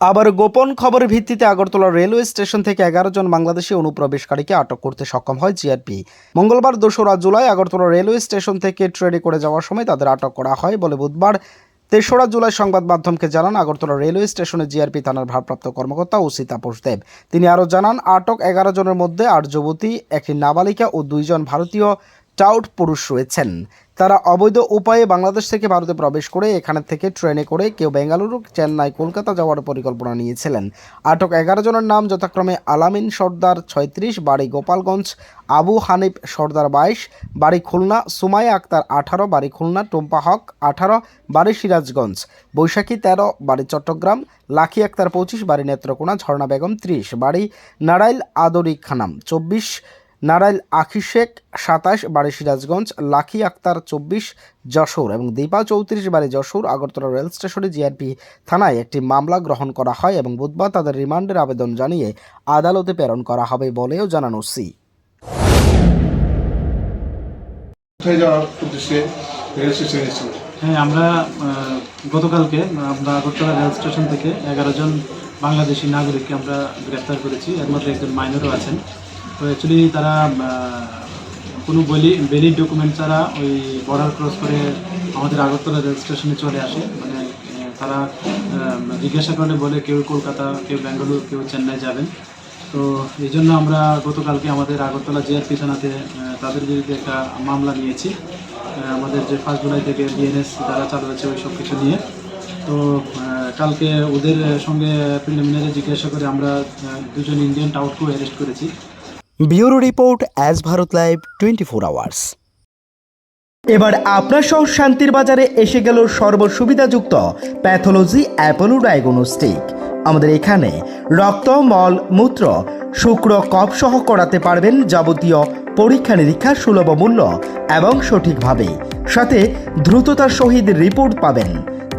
আবার গোপন খবরের ভিত্তিতে আগরতলা রেলওয়ে স্টেশন থেকে এগারো জন বাংলাদেশি অনুপ্রবেশকারীকে আটক করতে সক্ষম হয় জিআরপি। মঙ্গলবার দোসরা জুলাই আগরতলা রেলওয়ে স্টেশন থেকে ট্রেনে করে যাওয়ার সময় তাদের আটক করা হয় বলে বুধবার তেসরা জুলাই সংবাদ মাধ্যমকে জানান আগরতলা রেলওয়ে স্টেশনে জিআরপি থানার ভারপ্রাপ্ত কর্মকর্তা ওসি তাপস দেব তিনি আরও জানান, আটক এগারো জনের মধ্যে আট যুবতী একটি নাবালিকা ও দুইজন ভারতীয় টাউট পুরুষ রয়েছেন। তারা অবৈধ উপায়ে বাংলাদেশ থেকে ভারতে প্রবেশ করে এখানে থেকে ট্রেনে করে কেউ বেঙ্গালুরু, চেন্নাই, কলকাতা যাওয়ার পরিকল্পনা নিয়েছিলেন। আটক এগারো জনের নাম যথাক্রমে আলামিন সর্দার ছয়ত্রিশ, বাড়ি গোপালগঞ্জ, আবু হানিফ সর্দার বাইশ, বাড়ি খুলনা, সুমাইয়া আক্তার আঠারো, বাড়ি খুলনা, টুম্পা হক আঠারো, বাড়ি সিরাজগঞ্জ, বৈশাখী তেরো, বাড়ি চট্টগ্রাম, লাখি আক্তার পঁচিশ, বাড়ি নেত্রকোনা, ঝর্ণা বেগম ত্রিশ, বাড়ি নারাইল আদরি খানাম চব্বিশ নারাইল আখি শেখ সাতাশ বাড়ি সিরাজগঞ্জ লাখি আক্তার চব্বিশ যশোর এবং দীপা চৌত্রিশ বাড়ি যশোর আগরতলা রেল স্টেশনে জিআরপি থানায় একটি মামলা গ্রহণ করা হয় এবং বুধবার তাদের রিমান্ডের আবেদন জানিয়ে আদালতে প্রেরণ করা হবে বলেও জানানো সি হ্যাঁ আমরা গতকালকে আমরা আগরতলা রেল স্টেশন থেকে এগারো জন বাংলাদেশি নাগরিককে আমরা গ্রেপ্তার করেছি। এর মধ্যে একজন মাইনরও আছেন। তো অ্যাকচুয়ালি তারা কোনো বলি ভ্যালিড ডকুমেন্ট ছাড়া ওই বর্ডার ক্রস করে আমাদের আগরতলা রেল স্টেশনে চলে আসে। মানে তারা জিজ্ঞাসা করলে বলে কেউ কলকাতা, কেউ বেঙ্গালুরু কেউ চেন্নাই যাবেন। তো এই জন্য আমরা গতকালকে আমাদের আগরতলা জিআরপি থানাতে তাদের বিরুদ্ধে একটা মামলা নিয়েছি। আমাদের যে ফার্স্ট জুলাই থেকে বিএনএস যারা চালু হচ্ছে ওই সব কিছু নিয়ে। তো কালকে ওদের সঙ্গে প্রিলিমিনারি জিজ্ঞাসা করে আমরা দুজন ইন্ডিয়ান টাউটকেও অ্যারেস্ট করেছি। Bureau report as Bharat live twenty four hours. এবার আপনার সহ শান্তির বাজারে এসে গেল সর্বসুবিধাযুক্ত প্যাথোলজি অ্যাপোলো ডায়াগনস্টিক আমাদের এখানে রক্ত, মল, মূত্র, শুক্র, কফ সহ করাতে পারবেন যাবতীয় পরীক্ষা নিরীক্ষা সুলভ মূল্য এবং সঠিকভাবে। সাথে দ্রুততার সহিত রিপোর্ট পাবেন।